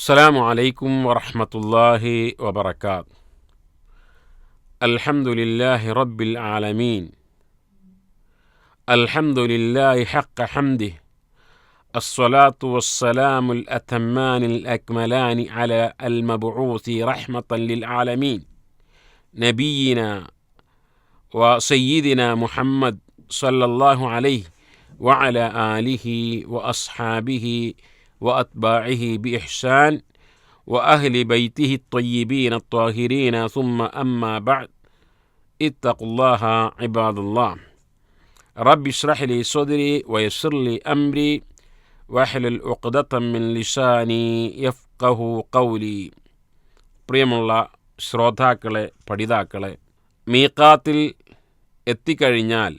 السلام عليكم ورحمة الله وبركاته. الحمد لله رب العالمين. الحمد لله حق حمده. الصلاة والسلام الأتمان الأكملان على المبعوث رحمة للعالمين. نبينا وسيدنا محمد صلى الله عليه وعلى آله وأصحابه وأتباعه بإحسان وأهل بيته الطيبين الطاهرين ثم أما بعد اتقوا الله عباد الله رب اشرح لي صدري ويسر لي أمري واحلل عقدة من لساني يفقه قولي പ്രിയമുള്ള ശ്രോതാക്കളെ പഠിതാക്കളെ മീക്കാത്തിൽ എത്തിക്കഴിഞ്ഞാൽ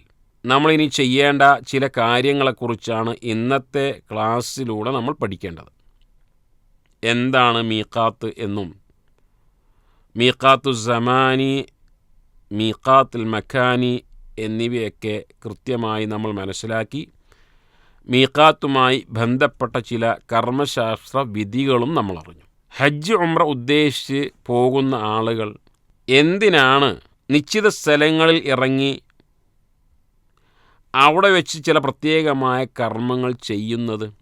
നമ്മളിനി ചെയ്യേണ്ട ചില കാര്യങ്ങളെക്കുറിച്ചാണ് ഇന്നത്തെ ക്ലാസ്സിലൂടെ നമ്മൾ പഠിക്കേണ്ടത്. എന്താണ് മീക്കാത്ത് എന്നും? മീക്കാത്തു സമാനി മീക്കാത്തിൽ മക്കാനി എന്നിവയൊക്കെ കൃത്യമായി നമ്മൾ മനസ്സിലാക്കി. മീക്കാത്തുമായി ബന്ധപ്പെട്ട ചില കർമ്മശാസ്ത്ര വിധികളും നമ്മൾ അറിഞ്ഞു. ഹജ്ജ് ഉമ്ര ഉദ്ദേശിച്ച് പോകുന്ന ആളുകൾ എന്തിനാണ് നിശ്ചിത സ്ഥലങ്ങളിൽ ഇറങ്ങി അവിടെ വെച്ച് ചില പ്രത്യേകമായ കർമ്മങ്ങൾ ചെയ്യുന്നത്?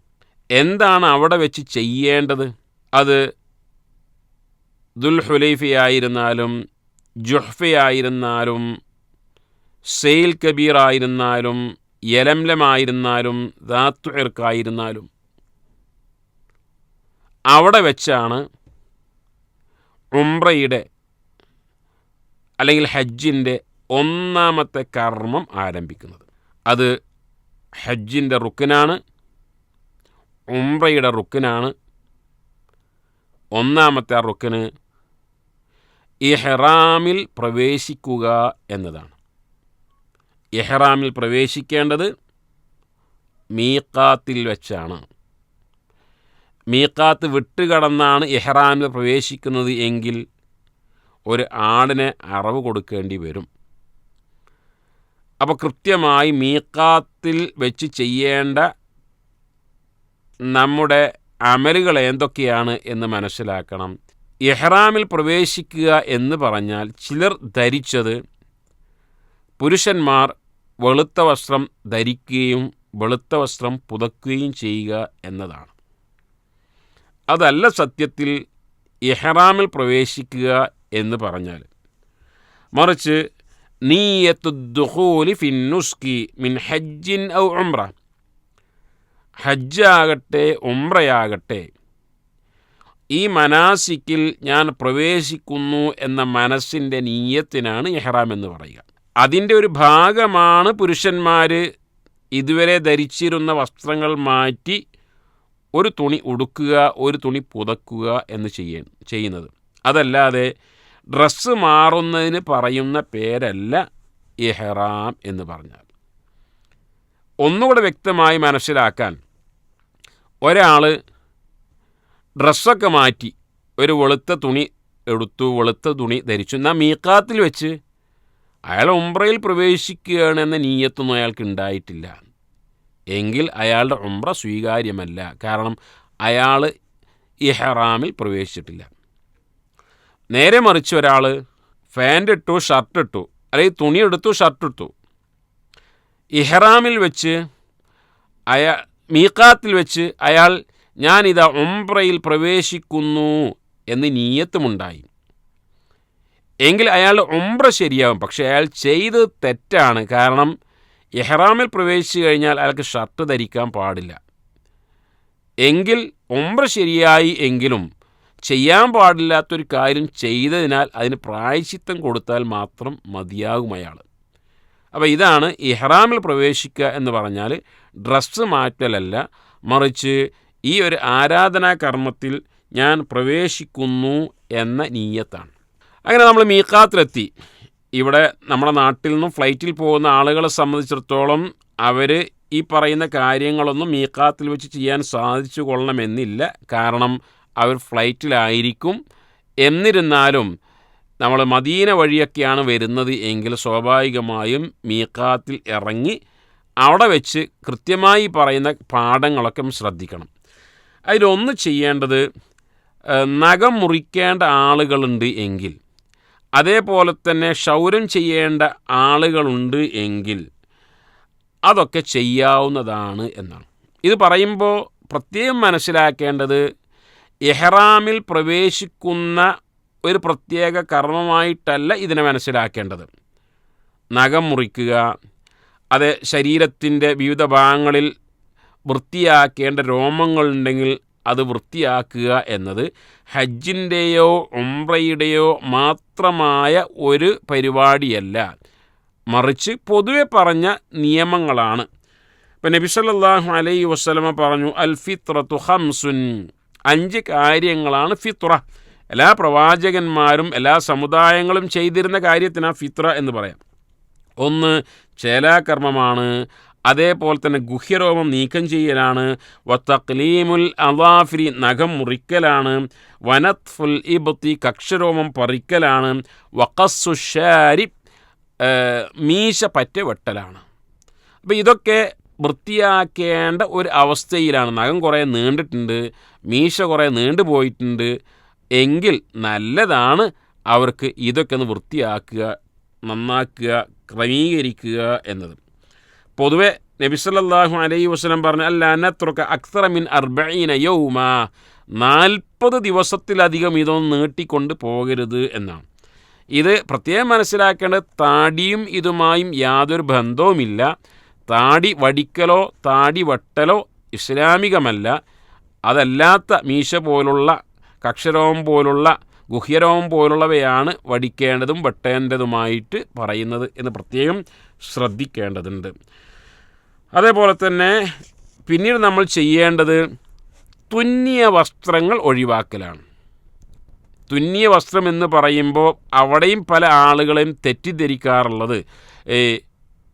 എന്താണ് അവിടെ വെച്ച് ചെയ്യേണ്ടത്? അത് ദുൽഹുലൈഫയായിരുന്നാലും ജുഹ്ഫയായിരുന്നാലും സെയിൽ കബീറായിരുന്നാലും യലംലമായിരുന്നാലും ദാത്തുഇർക്കായിരുന്നാലും അവിടെ വെച്ചാണ് ഉംറയുടെ അല്ലെങ്കിൽ ഹജ്ജിന്റെ ഒന്നാമത്തെ കർമ്മം ആരംഭിക്കുന്നത്. അത് ഹജ്ജിന്റെ റുക്കിനാണ് ഉംറയുടെ റുക്കിനാണ്. ഒന്നാമത്തെ ആ റുക്കിന് ഇഹ്റാമിൽ പ്രവേശിക്കുക എന്നതാണ്. ഇഹ്റാമിൽ പ്രവേശിക്കേണ്ടത് മീക്കാത്തിൽ വെച്ചാണ്. മീക്കാത്ത് വിട്ടുകടന്നാണ് ഇഹ്റാമിൽ പ്രവേശിക്കുന്നത് എങ്കിൽ ഒരു ആടിനെ അറവ് കൊടുക്കേണ്ടി വരും. അപ്പോൾ കൃത്യമായി മീക്കാത്തിൽ വെച്ച് ചെയ്യേണ്ട നമ്മുടെ അമലുകൾ എന്തൊക്കെയാണ് എന്ന് മനസ്സിലാക്കണം. എഹ്റാമിൽ പ്രവേശിക്കുക എന്ന് പറഞ്ഞാൽ ചിലർ ധരിച്ചത് പുരുഷന്മാർ വെളുത്ത വസ്ത്രം ധരിക്കുകയും വെളുത്ത വസ്ത്രം പുതക്കുകയും ചെയ്യുക എന്നതാണ്. അതല്ല സത്യത്തിൽ ഇഹ്റാമിൽ പ്രവേശിക്കുക എന്ന് പറഞ്ഞാൽ മറിച്ച് നീയത്തുദ്ദുഖൂലി حج മിൻ ഹജ്ജിൻ ഔ ഉംറ. ഹജ്ജാകട്ടെ ഉംറയാകട്ടെ. ഈ മനാസിക്കിൽ ഞാൻ പ്രവേശിക്കുന്നു എന്ന മനസ്സിന്റെ നീയത്തിനാണ് ഇഹ്റാം എന്ന് പറയുക. അതിന്റെ ഒരു ഭാഗമാണ് പുരുഷന്മാർ ഇതുവരെ ധരിച്ചിരുന്ന വസ്ത്രങ്ങൾ മാറ്റി ഒരു തുണി ഉടുക്കുക ഒരു തുണി പുതക്കുക എന്ന് ചെയ്യ ചെയ്യുന്നത്. അതല്ലാതെ ഡ്രസ്സ് മാറുന്നതിന് പറയുന്ന പേരല്ല ഇഹ്റാം എന്ന് പറഞ്ഞാൽ. ഒന്നുകൂടെ വ്യക്തമായി മനസ്സിലാക്കാൻ ഒരാൾ ഡ്രസ്സൊക്കെ മാറ്റി ഒരു വെളുത്ത തുണി എടുത്തു വെളുത്ത തുണി ധരിച്ചു. എന്നാൽ മീക്കാത്തിൽ വെച്ച് അയാൾ ഉംറയിൽ പ്രവേശിക്കുകയാണെന്ന നീയത്തൊന്നും അയാൾക്ക് ഉണ്ടായിട്ടില്ല. എങ്കിൽ അയാളുടെ ഉംറ സ്വീകാര്യമല്ല. കാരണം അയാൾ ഇഹ്റാമിൽ പ്രവേശിച്ചിട്ടില്ല. നേരെ മറിച്ച് ഒരാൾ ഫാന്റ് ഇട്ടു ഷർട്ട് ഇട്ടു അല്ലെങ്കിൽ തുണി എടുത്തു ഷർട്ട് ഇട്ടു ഇഹ്റാമിൽ വെച്ച് അയാൾ മീക്കാത്തിൽ വെച്ച് അയാൾ ഞാനിതാ ഉംറയിൽ പ്രവേശിക്കുന്നു എന്ന് നീയത്തുമുണ്ടായി. എങ്കിൽ അയാൾ ഉംറ ശരിയാവും പക്ഷേ അയാൾ ചെയ്ത് തെറ്റാണ്. കാരണം എഹ്റാമിൽ പ്രവേശിച്ചു കഴിഞ്ഞാൽ അയാൾക്ക് ഷർട്ട് ധരിക്കാൻ പാടില്ല. എങ്കിൽ ഉംറ ശരിയായി എങ്കിലും ചെയ്യാൻ പാടില്ലാത്തൊരു കാര്യം ചെയ്തതിനാൽ അതിന് പ്രായശ്ചിത്തം കൊടുത്താൽ മാത്രം മതിയാകും അയാൾ. അപ്പോൾ ഇതാണ് ഇഹ്റാമിൽ പ്രവേശിക്കുക എന്ന് പറഞ്ഞാൽ ഡ്രസ്സ് മാറ്റലല്ല മറിച്ച് ഈ ഒരു ആരാധനാ കർമ്മത്തിൽ ഞാൻ പ്രവേശിക്കുന്നു എന്ന നീയത്താണ്. അങ്ങനെ നമ്മൾ മീക്കാത്തിലെത്തി ഇവിടെ നമ്മുടെ നാട്ടിൽ നിന്നും ഫ്ലൈറ്റിൽ പോകുന്ന ആളുകളെ സംബന്ധിച്ചിടത്തോളം അവർ ഈ പറയുന്ന കാര്യങ്ങളൊന്നും മീക്കാത്തിൽ വെച്ച് ചെയ്യാൻ സാധിച്ചു കൊള്ളണമെന്നില്ല. കാരണം അവർ ഫ്ലൈറ്റിലായിരിക്കും എന്നിരുന്നാലും നമ്മൾ മദീന വഴിയൊക്കെയാണ് വരുന്നത് എങ്കിൽ സ്വാഭാവികമായും മീക്കാത്തിൽ ഇറങ്ങി അവിടെ വെച്ച് കൃത്യമായി പറയുന്ന പാഠങ്ങളൊക്കെ ശ്രദ്ധിക്കണം. അതിലൊന്ന് ചെയ്യേണ്ടത് നഖം മുറിക്കേണ്ട ആളുകളുണ്ട് എങ്കിൽ അതേപോലെ തന്നെ ക്ഷൗരം ചെയ്യേണ്ട ആളുകളുണ്ട് എങ്കിൽ അതൊക്കെ ചെയ്യാവുന്നതാണ് എന്നാണ്. ഇത് പറയുമ്പോൾ പ്രത്യേകം മനസ്സിലാക്കേണ്ടത് എഹ്റാമിൽ പ്രവേശിക്കുന്ന ഒരു പ്രത്യേക കർമ്മമായിട്ടല്ല ഇതിനെ മനസ്സിലാക്കേണ്ടത്. നഖം മുറിക്കുക അത് ശരീരത്തിന്റെ വിവിധ ഭാഗങ്ങളിൽ വൃത്തിയാക്കേണ്ട രോമങ്ങളുണ്ടെങ്കിൽ അത് വൃത്തിയാക്കുക എന്നത് ഹജ്ജിന്റെയോ ഉംറയുടെയോ മാത്രമായ ഒരു പരിപാടിയല്ല. മറിച്ച് പൊതുവെ പറഞ്ഞ നിയമങ്ങളാണ്. ഇപ്പം നബി അലൈ വസ്ലമ പറഞ്ഞു അൽ ഫിത്രത്തു ഹംസുൻ അഞ്ച് കാര്യങ്ങളാണ് ഫിത്ര എല്ലാ പ്രവാചകന്മാരും എല്ലാ സമുദായങ്ങളും ചെയ്തിരുന്ന കാര്യത്തിനാണ് ഫിത്ര എന്ന് പറയാം. ഒന്ന് ചേലാകർമ്മമാണ്. അതേപോലെ തന്നെ ഗുഹ്യരോമം നീക്കം ചെയ്യലാണ്. വത്തക്ലീമുൽ അവാഫിരി നഖം മുറിക്കലാണ്. വനത്ഫുൽ ഇബത്തി കക്ഷരോമം പറിക്കലാണ്. വക്കസ്സുഷാരി മീശ പറ്റ വെട്ടലാണ്. അപ്പോൾ ഇതൊക്കെ വൃത്തിയാക്കേണ്ട ഒരു അവസ്ഥയിലാണ്. നഖം കുറേ നീണ്ടിട്ടുണ്ട് മീശ കുറേ നീണ്ടു പോയിട്ടുണ്ട് എങ്കിൽ നല്ലതാണ് അവർക്ക് ഇതൊക്കെ ഒന്ന് വൃത്തിയാക്കുക നന്നാക്കുക ക്രമീകരിക്കുക എന്നത്. പൊതുവെ നബി സല്ലല്ലാഹു അലൈഹി വസല്ലം പറഞ്ഞ അല്ല അക്സറമിൻ അർബഈന യൗമ. നാൽപ്പത് ദിവസത്തിലധികം ഇതൊന്ന് നീട്ടിക്കൊണ്ട് പോകരുത് എന്നാണ്. ഇത് പ്രത്യേകം മനസ്സിലാക്കേണ്ടത് താടിയും ഇതുമായും യാതൊരു ബന്ധവുമില്ല. താടി വടിക്കലോ താടി വട്ടലോ ഇസ്ലാമികമല്ല. അതല്ലാത്ത മീശ പോലുള്ള കക്ഷരവും പോലുള്ള ഗുഹ്യരവും പോലുള്ളവയാണ് വടിക്കേണ്ടതും വെട്ടേണ്ടതുമായിട്ട് പറയുന്നത് എന്ന് പ്രത്യേകം ശ്രദ്ധിക്കേണ്ടതുണ്ട്. അതേപോലെ തന്നെ പിന്നീട് നമ്മൾ ചെയ്യേണ്ടത് തുന്നിയ വസ്ത്രങ്ങൾ ഒഴിവാക്കലാണ്. തുന്നിയ വസ്ത്രം എന്ന് പറയുമ്പോൾ അവിടെയും പല ആളുകളെയും തെറ്റിദ്ധരിക്കാറുള്ളത്.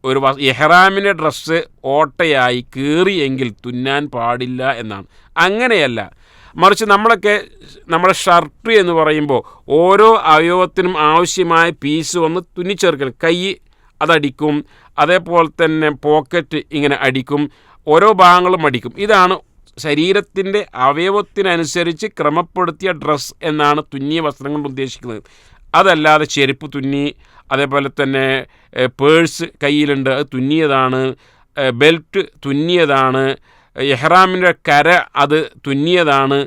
ഒരു എഹ്റാമിന്റെ ഡ്രസ്സ് ഓട്ടയായി കീറിയെങ്കിൽ തുന്നാൻ പാടില്ല എന്നാണ്. അങ്ങനെയല്ല. മറിച്ച് നമ്മളൊക്കെ നമ്മുടെ ഷർട്ട് എന്ന് പറയുമ്പോൾ ഓരോ അവയവത്തിനും ആവശ്യമായ പീസ് ഒന്ന് തുന്നിച്ചേർക്കണം കൈ അതടിക്കും അതേപോലെ തന്നെ പോക്കറ്റ് ഇങ്ങനെ അടിക്കും ഓരോ ഭാഗങ്ങളും അടിക്കും. ഇതാണ് ശരീരത്തിന്റെ അവയവത്തിനനുസരിച്ച് ക്രമപ്പെടുത്തിയ ഡ്രസ്സ് എന്നാണ് തുന്നിയ വസ്ത്രങ്ങൾ ഉദ്ദേശിക്കുന്നത്. അതല്ലാതെ ചെരുപ്പ് തുന്നി അതേപോലെ തന്നെ പേഴ്സ് കയ്യിലുണ്ട് അത് തുന്നിയതാണ് ബെൽറ്റ് തുന്നിയതാണ് എഹ്റാമിന്റെ കര അത് തുന്നിയതാണ്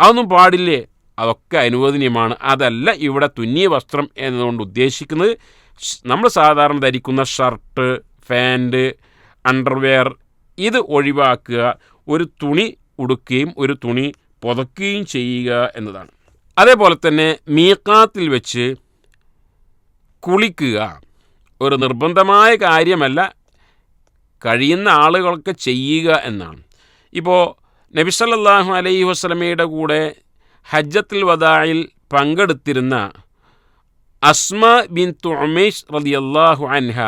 അതൊന്നും പാടില്ലേ? അതൊക്കെ അനുവദനീയമാണ്. അതല്ല ഇവിടെ തുന്നിയ വസ്ത്രം എന്നതുകൊണ്ട് ഉദ്ദേശിക്കുന്നത് നമ്മൾ സാധാരണ ധരിക്കുന്ന ഷർട്ട് ഫാന്റ് അണ്ടർവെയർ ഇത് ഒഴിവാക്കുക ഒരു തുണി ഉടുക്കുകയും ഒരു തുണി പുതക്കുകയും ചെയ്യുക എന്നതാണ്. അതേപോലെ തന്നെ മീക്കാത്തിൽ വെച്ച് കുളിക്കുക ഒരു നിർബന്ധമായ കാര്യമല്ല. കഴിയുന്ന ആളുകളൊക്കെ ചെയ്യുക എന്നാണ്. ഇപ്പോൾ നബി സല്ലല്ലാഹു അലൈഹി വസ്ലമയുടെ കൂടെ ഹജ്ജത്തിൽ വദായിൽ പങ്കെടുത്തിരുന്ന അസ്മ ബിൻ തുമേഷ് റളിയല്ലാഹു അൻഹ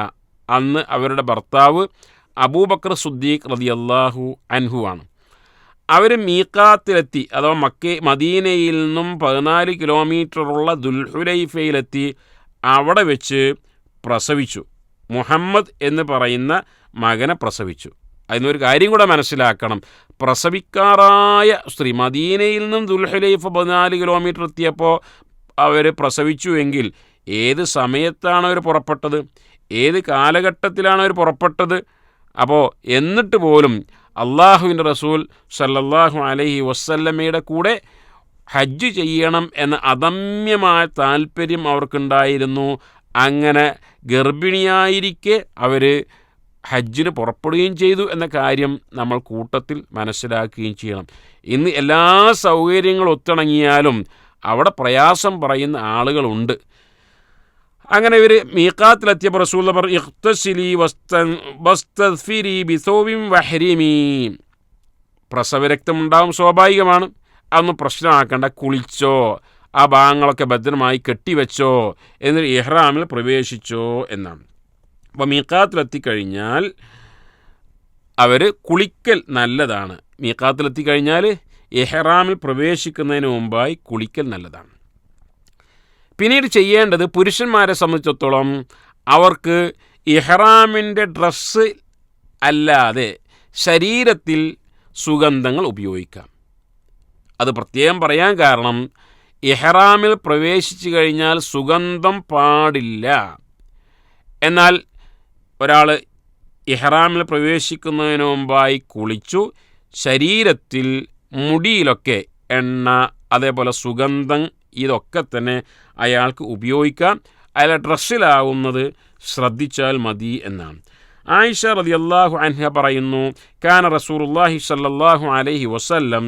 അന്ന് അവരുടെ ഭർത്താവ് അബൂബക്കർ സുദ്ദീഖ് റളിയല്ലാഹു അൻഹു ആണ്. അവർ മീക്കാത്തിലെത്തി അഥവാ മക്കേ മദീനയിൽ നിന്നും പതിനാല് കിലോമീറ്ററുള്ള ദുൽഹുലൈഫയിലെത്തി അവിടെ വെച്ച് പ്രസവിച്ചു. മുഹമ്മദ് എന്ന് പറയുന്ന മകനെ പ്രസവിച്ചു. അതിനൊരു കാര്യം കൂടെ മനസ്സിലാക്കണം. പ്രസവിക്കാറായ സ്ത്രീ മദീനയിൽ നിന്നും ദുൽഹുലൈഫ് പതിനാല് കിലോമീറ്റർ എത്തിയപ്പോൾ അവർ പ്രസവിച്ചു എങ്കിൽ ഏത് സമയത്താണ് അവർ പുറപ്പെട്ടത്? ഏത് കാലഘട്ടത്തിലാണ് അവർ പുറപ്പെട്ടത്? അപ്പോൾ എന്നിട്ട് പോലും അള്ളാഹുവിന്റെ റസൂൽ സല്ലല്ലാഹു അലഹി വസല്ലമയുടെ കൂടെ ഹജ്ജ് ചെയ്യണം എന്ന അദമ്യമായ താല്പര്യം അവർക്കുണ്ടായിരുന്നു. അങ്ങനെ ഗർഭിണിയായിരിക്കെ അവർ ഹജ്ജിന് പുറപ്പെടുകയും ചെയ്തു എന്ന കാര്യം നമ്മൾ കൂട്ടത്തിൽ മനസ്സിലാക്കുകയും ചെയ്യണം. ഇന്ന് എല്ലാ സൗകര്യങ്ങളും ഒത്തിണങ്ങിയാലും അവിടെ പ്രയാസം പറയുന്ന ആളുകളുണ്ട്. അങ്ങനെ ഇവർ മീക്കാത്തിലെത്തിയപ്പോൾ റസൂൽ പറ ഇഖ്തസിലി വസ്തഫിരി ബിസോവിം വഹരിമീ. പ്രസവരക്തമുണ്ടാവും സ്വാഭാവികമാണ്. അതൊന്നും പ്രശ്നമാക്കേണ്ട കുളിച്ചോ ആ ഭാഗങ്ങളൊക്കെ ഭദ്രമായി കെട്ടിവെച്ചോ എന്നിട്ട് ഇഹ്റാമിൽ പ്രവേശിച്ചോ എന്നാണ്. അപ്പോൾ മീക്കാത്തിലെത്തിക്കഴിഞ്ഞാൽ അവർ കുളിക്കൽ നല്ലതാണ്. മീക്കാത്തിലെത്തിക്കഴിഞ്ഞാൽ ഇഹ്റാമിൽ പ്രവേശിക്കുന്നതിന് മുമ്പായി കുളിക്കൽ നല്ലതാണ്. പിന്നീട് ചെയ്യേണ്ടത് പുരുഷന്മാരെ സംബന്ധിച്ചിടത്തോളം അവർക്ക് ഇഹ്റാമിന്റെ ഡ്രസ്സ് അല്ലാതെ ശരീരത്തിൽ സുഗന്ധങ്ങൾ ഉപയോഗിക്കാം. അത് പ്രത്യേകം പറയാൻ കാരണം ഇഹ്റാമിൽ പ്രവേശിച്ചു കഴിഞ്ഞാൽ സുഗന്ധം പാടില്ല. എന്നാൽ ഒരാൾ ഇഹ്റാമിൽ പ്രവേശിക്കുന്നതിന് മുമ്പായി കുളിച്ചു ശരീരത്തിൽ മുടിയിലൊക്കെ എണ്ണ അതേപോലെ സുഗന്ധം ഇതൊക്കെ തന്നെ അയാൾക്ക് ഉപയോഗിക്കാം. അയാളെ ഡ്രസ്സിലാവുന്നത് ശ്രദ്ധിച്ചാൽ മതി എന്നാണ്. ആയിഷ റളിയല്ലാഹു അൻഹ പറയുന്നു കാന റസൂലുള്ളാഹി സ്വല്ലല്ലാഹു അലൈഹി വസല്ലം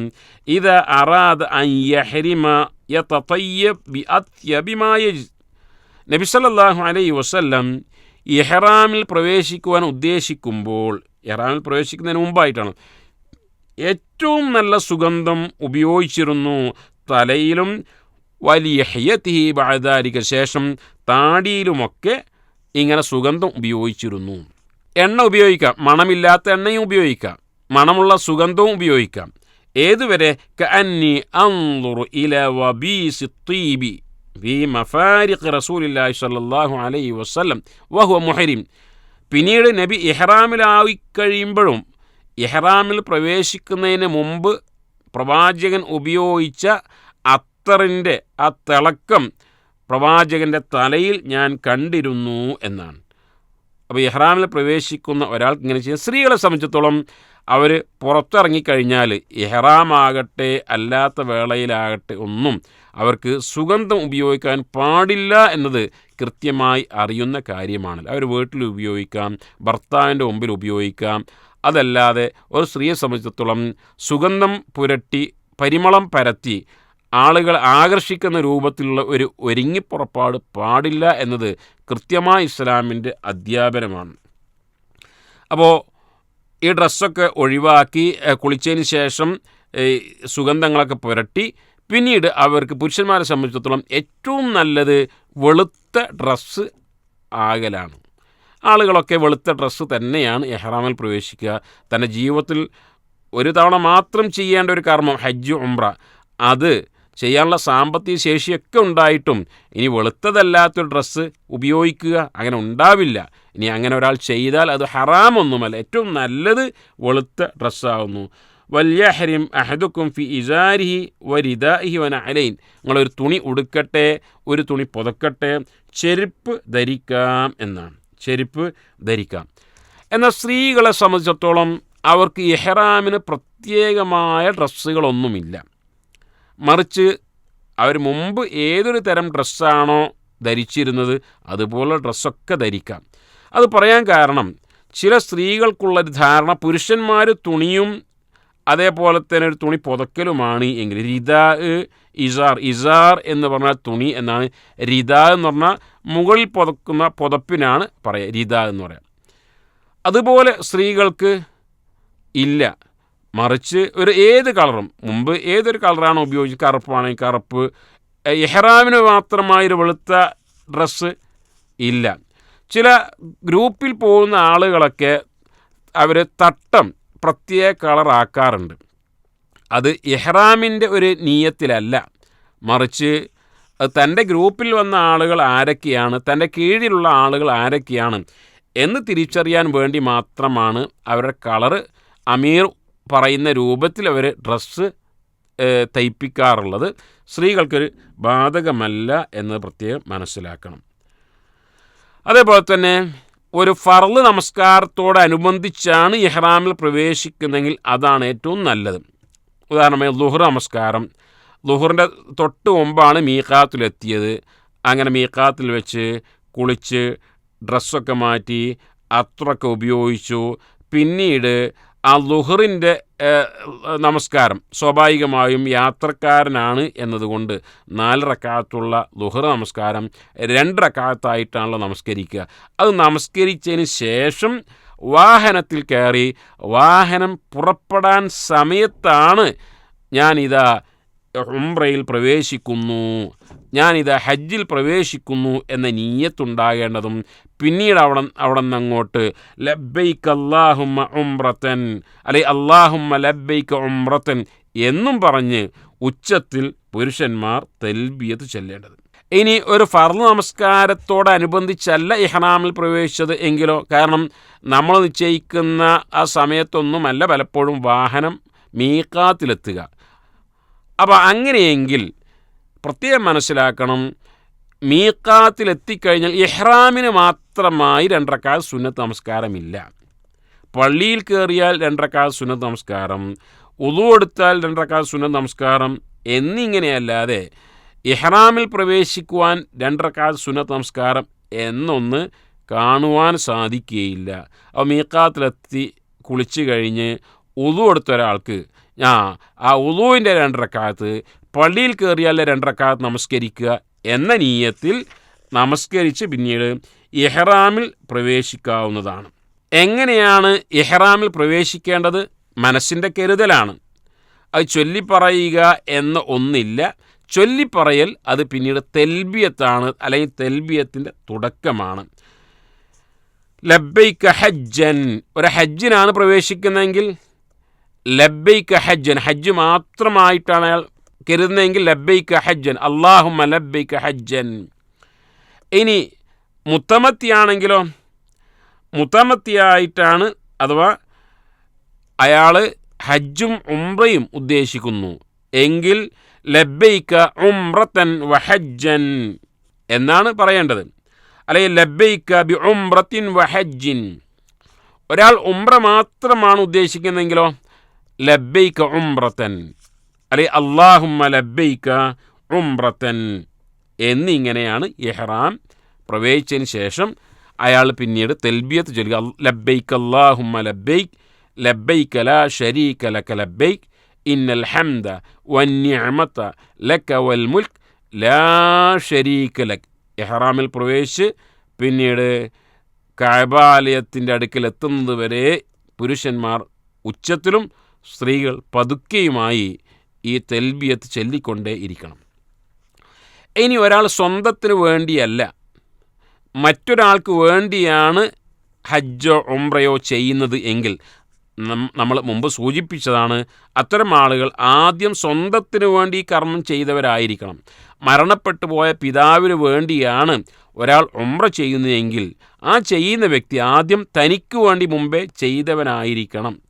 ഇത് അറാദ അൻ യഹ്രിമ യതതയ്യബ് ബിഅത്യബി മാ യജ് നബി സല്ലല്ലാഹു അലൈഹി വസല്ലം ഇഹ്റാമിൽ പ്രവേശിക്കുവാൻ ഉദ്ദേശിക്കുമ്പോൾ ഇഹ്റാമിൽ പ്രവേശിക്കുന്നതിന് മുമ്പായിട്ടാണ്. ഏറ്റവും നല്ല സുഗന്ധം ഉപയോഗിച്ചിരുന്നു തലയിലും വലിയ ഹിയത്തി ബഅദാലിക ശേഷം താടിയിലുമൊക്കെ ഇങ്ങനെ സുഗന്ധം ഉപയോഗിച്ചിരുന്നു. എണ്ണ ഉപയോഗിക്കാം. മണമില്ലാത്ത എണ്ണയും ഉപയോഗിക്കാം. മണമുള്ള സുഗന്ധവും ഉപയോഗിക്കാം. ഏതുവരെ? കഅന്നി പിന്നീട് നബി ഇഹ്റാമിലായി കഴിയുമ്പോഴും ഇഹ്റാമിൽ പ്രവേശിക്കുന്നതിന് മുമ്പ് പ്രവാചകൻ ഉപയോഗിച്ച അത്തറിന്റെ ആ തിളക്കം പ്രവാചകന്റെ തലയിൽ ഞാൻ കണ്ടിരുന്നു എന്നാണ്. അപ്പോൾ ഇഹ്റാമിൽ പ്രവേശിക്കുന്ന ഒരാൾക്ക് ഇങ്ങനെ ചെയ്യാം. സ്ത്രീകളെ സംബന്ധിച്ചിടത്തോളം അവർ പുറത്തിറങ്ങിക്കഴിഞ്ഞാൽ ഇഹ്റാമാകട്ടെ അല്ലാത്ത വേളയിലാകട്ടെ ഒന്നും അവർക്ക് സുഗന്ധം ഉപയോഗിക്കാൻ പാടില്ല എന്നത് കൃത്യമായി അറിയുന്ന കാര്യമാണ്. അവർ വീട്ടിൽ ഉപയോഗിക്കാം ഭർത്താവിന്റെ മുമ്പിൽ ഉപയോഗിക്കാം. അതല്ലാതെ ഒരു സ്ത്രീയെ സംബന്ധിച്ചിടത്തോളം സുഗന്ധം പുരട്ടി പരിമളം പരത്തി ആളുകൾ ആകർഷിക്കുന്ന രൂപത്തിലുള്ള ഒരു ഒരുങ്ങിപ്പുറപ്പാട് പാടില്ല എന്നത് കൃത്യമായ ഇസ്ലാമിന്റെ അധ്യാപനമാണ്. അപ്പോൾ ഈ ഡ്രസ്സൊക്കെ ഒഴിവാക്കി കുളിച്ചതിന് ശേഷം സുഗന്ധങ്ങളൊക്കെ പുരട്ടി പിന്നീട് അവർക്ക് പുരുഷന്മാരെ സംബന്ധിച്ചിടത്തോളം ഏറ്റവും നല്ലത് വെളുത്ത ഡ്രസ്സ് ആകലാണ്. ആളുകളൊക്കെ വെളുത്ത ഡ്രസ്സ് തന്നെയാണ് എഹ്റാമിൽ പ്രവേശിക്കുക. തന്റെ ജീവിതത്തിൽ ഒരു തവണ മാത്രം ചെയ്യേണ്ട ഒരു കർമ്മം ഹജ്ജ് ഉംറ. അത് ചെയ്യാനുള്ള സാമ്പത്തിക ശേഷിയൊക്കെ ഉണ്ടായിട്ടും ഇനി വെളുത്തതല്ലാത്തൊരു ഡ്രസ്സ് ഉപയോഗിക്കുക അങ്ങനെ ഉണ്ടാവില്ല. ഇനി അങ്ങനെ ഒരാൾ ചെയ്താൽ അത് ഹറാമൊന്നുമല്ല. ഏറ്റവും നല്ലത് വെളുത്ത ഡ്രസ്സാകുന്നു വല്യഹരിം അഹദുക്കും ഫി ഇസാരിഹി വരിദാഹി വന അലൈൻ നിങ്ങളൊരു തുണി ഉടുക്കട്ടെ ഒരു തുണി പുതക്കട്ടെ ചെരുപ്പ് ധരിക്കാം എന്നാണ്. ചെരുപ്പ് ധരിക്കാം. എന്നാൽ സ്ത്രീകളെ സംബന്ധിച്ചിടത്തോളം അവർക്ക് ഇഹ്റാമിന് പ്രത്യേകമായ ഡ്രസ്സുകളൊന്നുമില്ല. മറിച്ച് അവർ മുമ്പ് ഏതൊരു തരം ഡ്രസ്സാണോ ധരിച്ചിരുന്നത് അതുപോലെ ഡ്രസ്സൊക്കെ ധരിക്കാം. അത് പറയാൻ കാരണം ചില സ്ത്രീകൾക്കുള്ളൊരു ധാരണ പുരുഷന്മാർ തുണിയും അതേപോലെ തന്നെ ഒരു തുണി പുതക്കലുമാണ് എങ്കിൽ റിദാ ഇസാർ ഇസാർ എന്ന് പറഞ്ഞാൽ തുണി എന്നാണ്. റിദാ എന്ന് പറഞ്ഞാൽ മുകളിൽ പുതക്കുന്ന പുതപ്പിനാണ് പറയുക റിദാ എന്ന് പറയാം. അതുപോലെ സ്ത്രീകൾക്ക് ഇല്ല. മറിച്ച് ഒരു ഏത് കളറും. മുമ്പ് ഏതൊരു കളറാണോ ഉപയോഗിച്ച് കറുപ്പാണെങ്കിൽ കറുപ്പ്. എഹ്റാമിന് മാത്രമായൊരു വെളുത്ത ഡ്രസ്സ് ഇല്ല. ചില ഗ്രൂപ്പിൽ പോകുന്ന ആളുകളൊക്കെ അവർ തട്ടം പ്രത്യേക കളറാക്കാറുണ്ട് അത് എഹ്റാമിന്റെ ഒരു നീയത്തിലല്ല. മറിച്ച് തന്റെ ഗ്രൂപ്പിൽ വന്ന ആളുകൾ ആരൊക്കെയാണ് തന്റെ കീഴിലുള്ള ആളുകൾ ആരൊക്കെയാണ് എന്ന് തിരിച്ചറിയാൻ വേണ്ടി മാത്രമാണ് അവരുടെ കളറ് അമീർ പറയുന്ന രൂപത്തിൽ അവർ ഡ്രസ്സ് തയ്പ്പിക്കാറുള്ളത്. സ്ത്രീകൾക്കൊരു ബാധകമല്ല എന്ന് പ്രത്യേകം മനസ്സിലാക്കണം. അതേപോലെ തന്നെ ഒരു ഫർൾ നമസ്കാരത്തോടനുബന്ധിച്ചാണ് ഇഹ്റാമിൽ പ്രവേശിക്കുന്നതെങ്കിൽ അതാണ് ഏറ്റവും നല്ലത്. ഉദാഹരണമായി ലുഹർ നമസ്കാരം. ലുഹറിന്റെ തൊട്ട് മുമ്പാണ് മീക്കാത്തിലെത്തിയത് അങ്ങനെ മീക്കാത്തിൽ വെച്ച് കുളിച്ച് ഡ്രസ്സൊക്കെ മാറ്റി അത്രയൊക്കെ ഉപയോഗിച്ചു. പിന്നീട് ആ ലുഹറിന്റെ നമസ്കാരം സ്വാഭാവികമായും യാത്രക്കാരനാണ് എന്നതുകൊണ്ട് നാല് റക്കാത്തുള്ള ലുഹർ നമസ്കാരം രണ്ട് റക്കാത്തായിട്ടാണല്ലോ നമസ്കരിക്കുക. അത് നമസ്കരിച്ചതിന് ശേഷം വാഹനത്തിൽ കയറി വാഹനം പുറപ്പെടാൻ സമയത്താണ് ഞാനിതാ ഉംറയിൽ പ്രവേശിക്കുന്നു. ഞാനിത് ഹജ്ജിൽ പ്രവേശിക്കുന്നു എന്ന നീയത്തുണ്ടാകേണ്ടതും പിന്നീട് അവിടെ അവിടെ നിന്ന് അങ്ങോട്ട് ലബ്ബൈക്ക് അള്ളാഹുമ്മ ഉംറത്തൻ അല്ലെ അള്ളാഹുമ്മ ലബ്ബൈക്ക് ഉംറത്തൻ എന്നും പറഞ്ഞ് ഉച്ചത്തിൽ പുരുഷന്മാർ തെൽബിയത്ത് ചെല്ലേണ്ടത്. ഇനി ഒരു ഫർദ് നമസ്കാരത്തോടനുബന്ധിച്ചല്ല ഇഹ്റാമിൽ പ്രവേശിച്ചത് എങ്കിലോ കാരണം നമ്മൾ നിശ്ചയിക്കുന്ന ആ സമയത്തൊന്നുമല്ല പലപ്പോഴും വാഹനം മീക്കാത്തിലെത്തുക അപ്പോൾ അങ്ങനെയെങ്കിൽ പ്രത്യേകം മനസ്സിലാക്കണം മീക്കാത്തിലെത്തിക്കഴിഞ്ഞാൽ ഇഹ്റാമിന് മാത്രമായി രണ്ടരക്കാൽ സുന്നത്ത് നമസ്കാരമില്ല. പള്ളിയിൽ കയറിയാൽ രണ്ടരക്കാൽ സുന്നത്ത് നമസ്കാരം ഉതു എടുത്താൽ രണ്ടരക്കാൽ സുന്നത്ത് നമസ്കാരം എന്നിങ്ങനെയല്ലാതെ ഇഹ്റാമിൽ പ്രവേശിക്കുവാൻ രണ്ടരക്കാൽ സുന്നത്ത് നമസ്കാരം എന്നൊന്ന് കാണുവാൻ സാധിക്കുകയില്ല. അപ്പോൾ മീക്കാത്തിലെത്തി കുളിച്ച് കഴിഞ്ഞ് ഉതു എടുത്ത ഒരാൾക്ക് ആ ആ ഉളുവിന്റെ രണ്ടരക്കാലത്ത് പള്ളിയിൽ കയറിയാൽ രണ്ടരക്കാലത്ത് നമസ്കരിക്കുക എന്ന നീയത്തിൽ നമസ്കരിച്ച് പിന്നീട് ഇഹ്റാമിൽ പ്രവേശിക്കാവുന്നതാണ്. എങ്ങനെയാണ് ഇഹ്റാമിൽ പ്രവേശിക്കേണ്ടത്? മനസ്സിന്റെ കരുതലാണ്. അത് ചൊല്ലിപ്പറയുക എന്ന ഒന്നില്ല. ചൊല്ലിപ്പറയൽ അത് പിന്നീട് തെൽബിയത്താണ് അല്ലെങ്കിൽ തെൽബിയത്തിന്റെ തുടക്കമാണ്. ലബ്ബൈക്ക ഹജ്ജൻ. ഒരു ഹജ്ജിനാണ് പ്രവേശിക്കുന്നതെങ്കിൽ ലബ്ബൈക്ക ഹജ്ജൻ. ഹജ്ജ് മാത്രമായിട്ടാണ് അയാൾ കരുതുന്നതെങ്കിൽ ലബ്ബൈക്ക ഹജ്ജൻ. അള്ളാഹുമ ലബ്ബൈക്ക് ഹജ്ജൻ. ഇനി മുത്തമത്തിയാണെങ്കിലോ മുത്തമത്തിയായിട്ടാണ് അഥവാ അയാൾ ഹജ്ജും ഉംറയും ഉദ്ദേശിക്കുന്നു. എങ്കിൽ ലബ്ബൈക്ക ഉംറത്തൻ വഹജ്ജൻ എന്നാണ് പറയേണ്ടത്. അല്ലെങ്കിൽ ലബ്ബൈക്ക ബി ഉംറത്തിൻ വഹജ്ജിൻ ഒരാൾ ഉംറ മാത്രമാണ് ഉദ്ദേശിക്കുന്നതെങ്കിലോ ലബ്ബൈക്ക ഉംറത്തൻ അല്ലെ അള്ളാഹുമ്മ ലബ്ബൈക്ക ഉംറത്തൻ എന്നിങ്ങനെയാണ് ഇഹ്റാം പ്രവേശിച്ചതിന് ശേഷം അയാൾ പിന്നീട് തെൽബിയത്ത് ചൊല്ലുക. ലബ്ബൈക്ക് അള്ളാഹുമ്മ ലബ്ബൈക്ക് ലബ്ബൈക്ക് ലാ ഷരീക്ക ലക്ക ലബ്ബൈക്ക് ഇന്നൽ ഹംദ വന്യമത്ത ലക്ക വൽ മുൽക്ക് ലാ ഷരീക്ക ലക്. എഹ്റാമിൽ പ്രവേശിച്ച് പിന്നീട് കായബാലയത്തിന്റെ അടുക്കൽ എത്തുന്നത് വരെ പുരുഷന്മാർ ഉച്ചത്തിലും സ്ത്രീകൾ പതുക്കെയുമായി ഈ തെൽബിയത്ത് ചൊല്ലിക്കൊണ്ടേ ഇരിക്കണം. ഇനി ഒരാൾ സ്വന്തത്തിന് വേണ്ടിയല്ല മറ്റൊരാൾക്ക് വേണ്ടിയാണ് ഹജ്ജോ ഉംറയോ ചെയ്യുന്നത് എങ്കിൽ നമ്മൾ മുമ്പ് സൂചിപ്പിച്ചതാണ് അത്തരം ആളുകൾ ആദ്യം സ്വന്തത്തിന് വേണ്ടി കർമ്മം ചെയ്തവരായിരിക്കണം. മരണപ്പെട്ടു പോയ പിതാവിന് വേണ്ടിയാണ് ഒരാൾ ഉംറ ചെയ്യുന്നതെങ്കിൽ ആ ചെയ്യുന്ന വ്യക്തി ആദ്യം തനിക്ക് വേണ്ടി മുമ്പേ ചെയ്തവനായിരിക്കണം.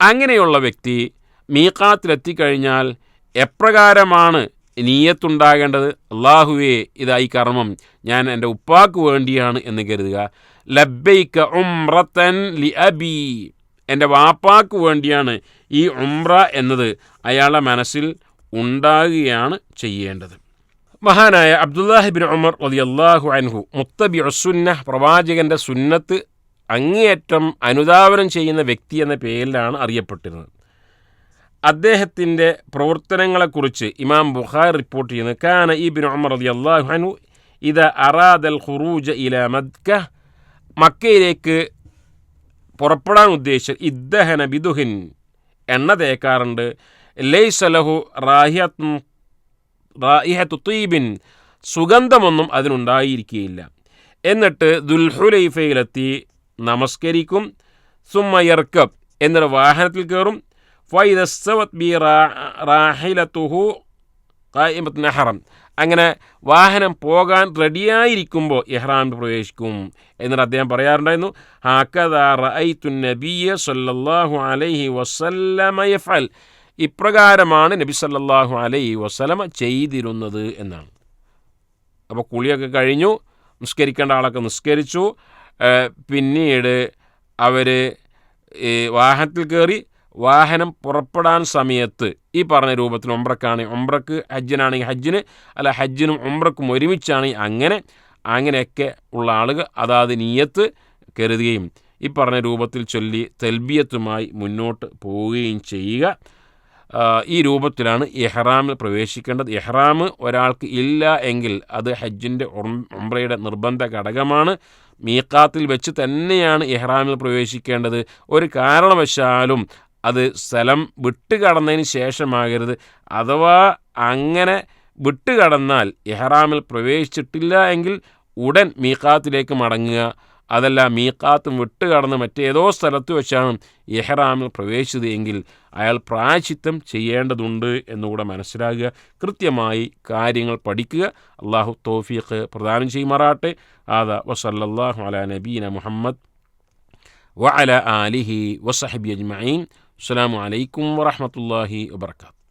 അങ്ങനെയുള്ള വ്യക്തി മീക്കാത്തിലെത്തിക്കഴിഞ്ഞാൽ എപ്രകാരമാണ് നീയത്തുണ്ടാകേണ്ടത്? അള്ളാഹുവേ ഇതായി കർമ്മം. ഞാൻ എന്റെ ഉപ്പാക്ക് വേണ്ടിയാണ് എന്ന് കരുതുക. ലബ്ബൈക്ക ഉംറത്തൻ ലി അബി. എന്റെ വാപ്പാക്ക് വേണ്ടിയാണ് ഈ ഉംറ എന്നത്. അയാളുടെ മനസ്സിൽ ഉണ്ടാകുകയാണ് ചെയ്യേണ്ടത്. മഹാനായ അബ്ദുല്ലാഹിബിൻ ഉമർ അലി അള്ളാഹു അൻഹു മുത്തബി അസുന്ന പ്രവാചകന്റെ സുന്നത്ത് അങ്ങേയറ്റം അനുധാവനം ചെയ്യുന്ന വ്യക്തി എന്ന പേരിലാണ് അറിയപ്പെട്ടിരുന്നത്. അദ്ദേഹത്തിന്റെ പ്രവർത്തനങ്ങളെക്കുറിച്ച് ഇമാം ബുഖാർ റിപ്പോർട്ട് ചെയ്യുന്നത് കാന ഇബിൻ ഉമർ അലി അള്ളാഹു അൻഹു ഇത് അറാദൽ ഖുറൂജ ഇല മദ്ക മക്കയിലേക്ക് പുറപ്പെടാൻ ഉദ്ദേശിച്ച ഇദ്ദഹന ബിദുഹിൻ എണ്ണ തേക്കാറുണ്ട്. ലൈസലഹു റാഹിയത്തും റായിഹത്തു തീബിൻ സുഗന്ധമൊന്നും അതിനുണ്ടായിരിക്കുകയില്ല. എന്നിട്ട് ദുൽഹുലൈഫയിലെത്തി നമസ്കരിക്കും. സുമ്മയർക്കബ് എന്നിട്ട് വാഹനത്തിൽ കയറും. ഫൈദസ്സവത് അങ്ങനെ വാഹനം പോകാൻ റെഡിയായിരിക്കുമ്പോൾ ഇഹ്റാമിൽ പ്രവേശിക്കും എന്നിട്ട് അദ്ദേഹം പറയാറുണ്ടായിരുന്നു. നബിയ അലൈഹി വസല്ലമ യഫൽ ഇപ്രകാരമാണ് നബി സല്ലാഹു അലൈഹി വസല്ലമ ചെയ്തിരുന്നത് എന്നാണ്. അപ്പോൾ കുളിയൊക്കെ കഴിഞ്ഞു. നിസ്കരിക്കേണ്ട ആളൊക്കെ നിസ്കരിച്ചു. പിന്നീട് അവർ വാഹനത്തിൽ കയറി വാഹനം പുറപ്പെടാൻ സമയത്ത് ഈ പറഞ്ഞ രൂപത്തിൽ ഒമ്പ്രക്കാണ് ഒമ്പ്രക്ക് ഹജ്ജിനാണെങ്കിൽ ഹജ്ജിന് അല്ല ഹജ്ജിനും ഒമ്പ്രക്കും ഒരുമിച്ചാണെങ്കിൽ അങ്ങനെ അങ്ങനെയൊക്കെ ഉള്ള ആളുകൾ അതാത് നീയത്ത് കരുതുകയും ഈ പറഞ്ഞ രൂപത്തിൽ ചൊല്ലി തെൽബിയത്തുമായി മുന്നോട്ട് പോവുകയും ചെയ്യുക. ഈ രൂപത്തിലാണ് എഹ്റാമിൽ പ്രവേശിക്കേണ്ടത്. ഇഹ്റാം ഒരാൾക്ക് ഇല്ല എങ്കിൽ അത് ഹജ്ജിന്റെ ഉംറയുടെ നിർബന്ധ ഘടകമാണ്. മീക്കാത്തിൽ വെച്ച് തന്നെയാണ് ഇഹ്റാമിൽ പ്രവേശിക്കേണ്ടത്. ഒരു കാരണവശാലും അത് സ്ഥലം വിട്ടുകടന്നതിന് ശേഷമാകരുത്. അഥവാ അങ്ങനെ വിട്ടുകടന്നാൽ ഇഹ്റാമിൽ പ്രവേശിച്ചിട്ടില്ല എങ്കിൽ ഉടൻ മീക്കാത്തിലേക്ക് മടങ്ങുക. അതല്ല മീക്കാത്തും വിട്ടുകടന്ന് മറ്റേതോ സ്ഥലത്ത് വെച്ചാണ് ഇഹ്റാമിൽ പ്രവേശിച്ചത് എങ്കിൽ അയാൾ പ്രായശിത്തം ചെയ്യേണ്ടതുണ്ട് എന്നുകൂടെ മനസ്സിലാകുക. കൃത്യമായി കാര്യങ്ങൾ പഠിക്കുക. അള്ളാഹു തോഫീഖ് പ്രദാനം ചെയ്യുമാറാട്ടെ ആദ വസല്ലാഹു അല നബീന മുഹമ്മദ് വഅല ആലിഹി വസഹബി അജ്മീൻ അസ്സാം വലൈക്കും വറഹ്മത്തുള്ളാഹി വബർക്കാത്തു